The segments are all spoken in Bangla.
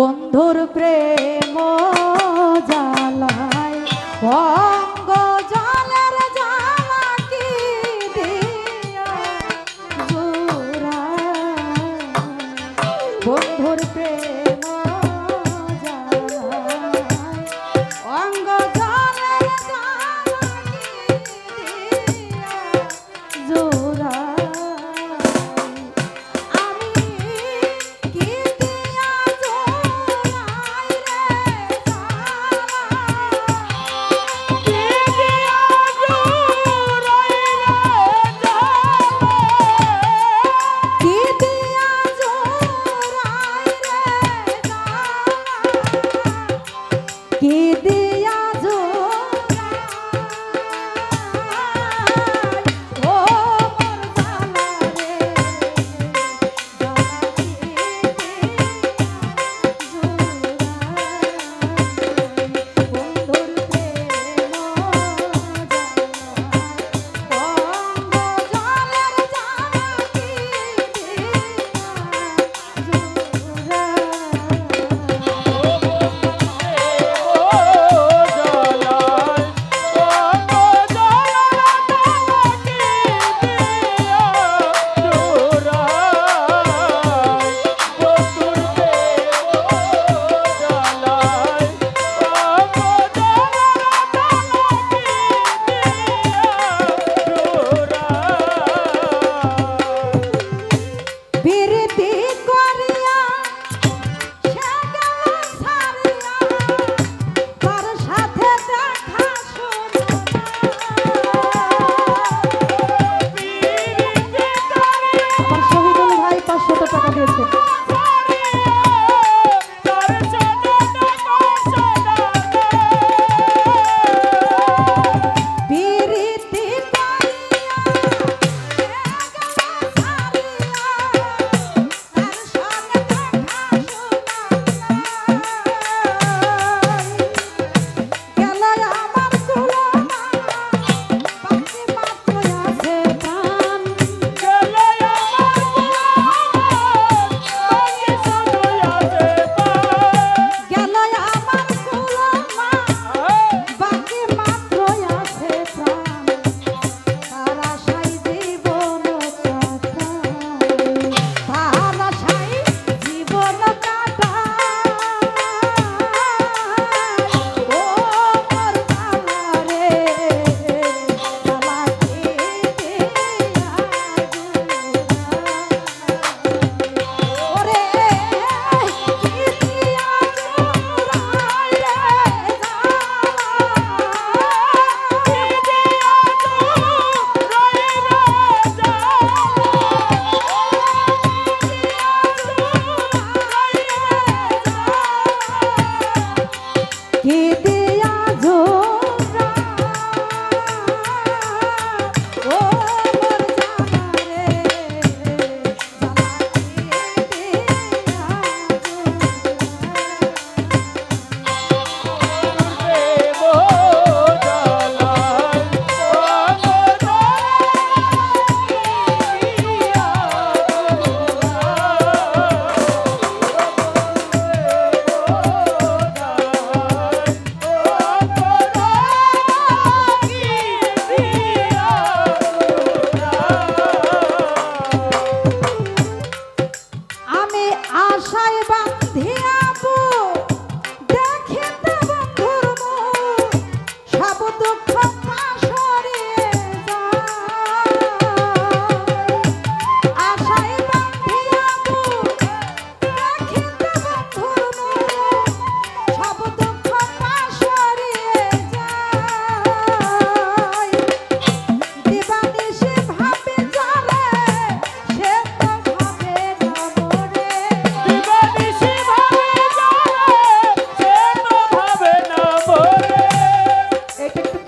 বন্ধুর প্রেম জালায় ছোটো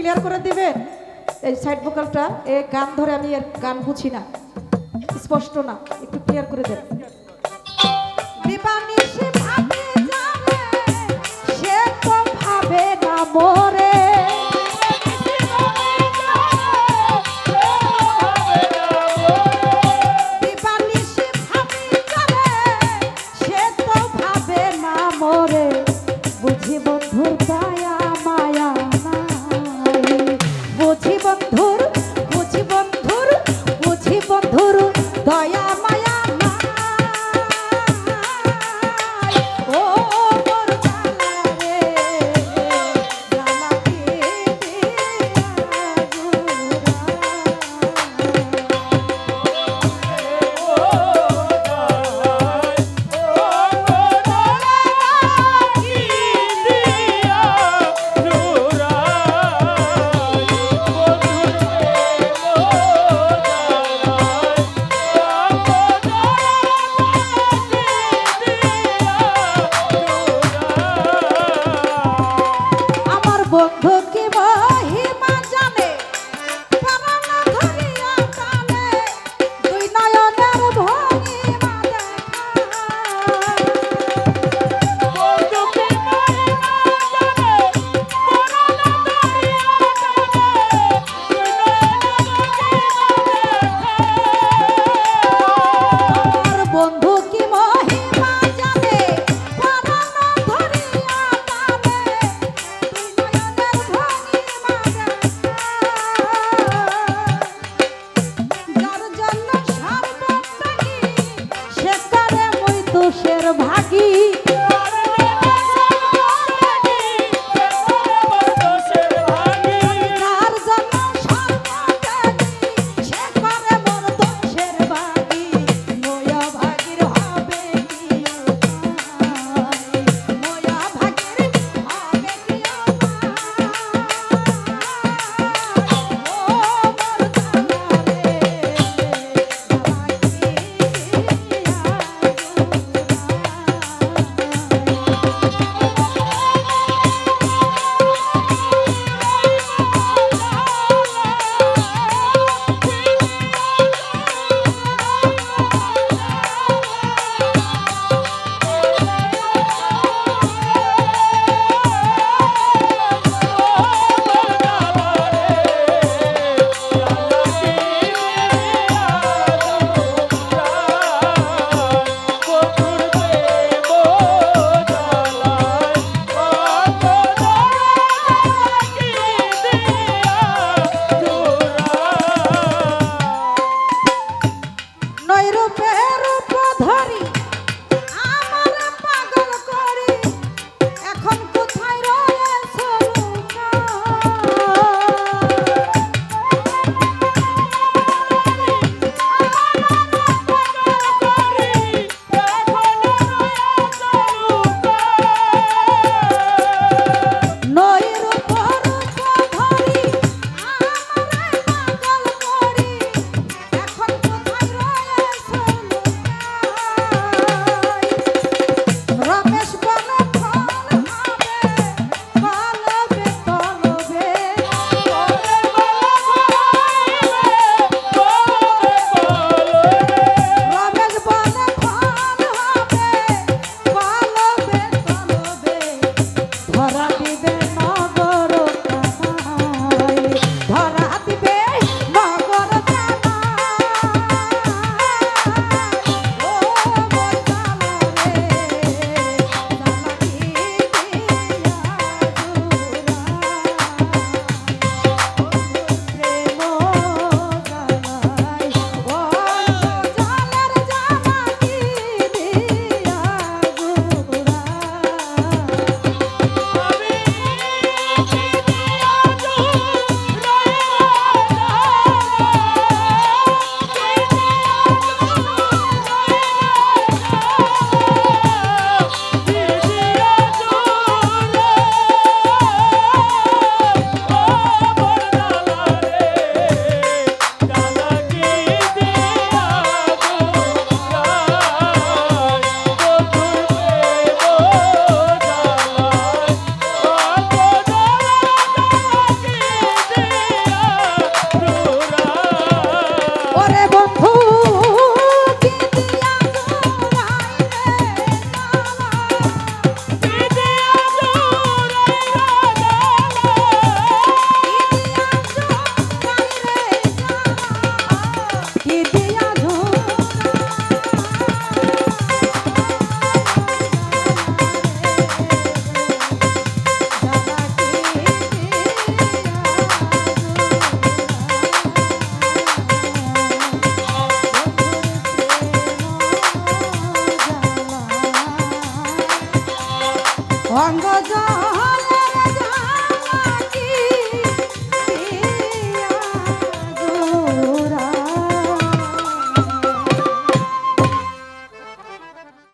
ক্লিয়ার করে দিবেন এই সাইড ভোকালটা এ গান ধরে আমি এর গান বুঝি না। স্পষ্ট না, একটু ক্লিয়ার করে দেন। দীপানি সে ভাবে জানে সে তো ভাবে না মরে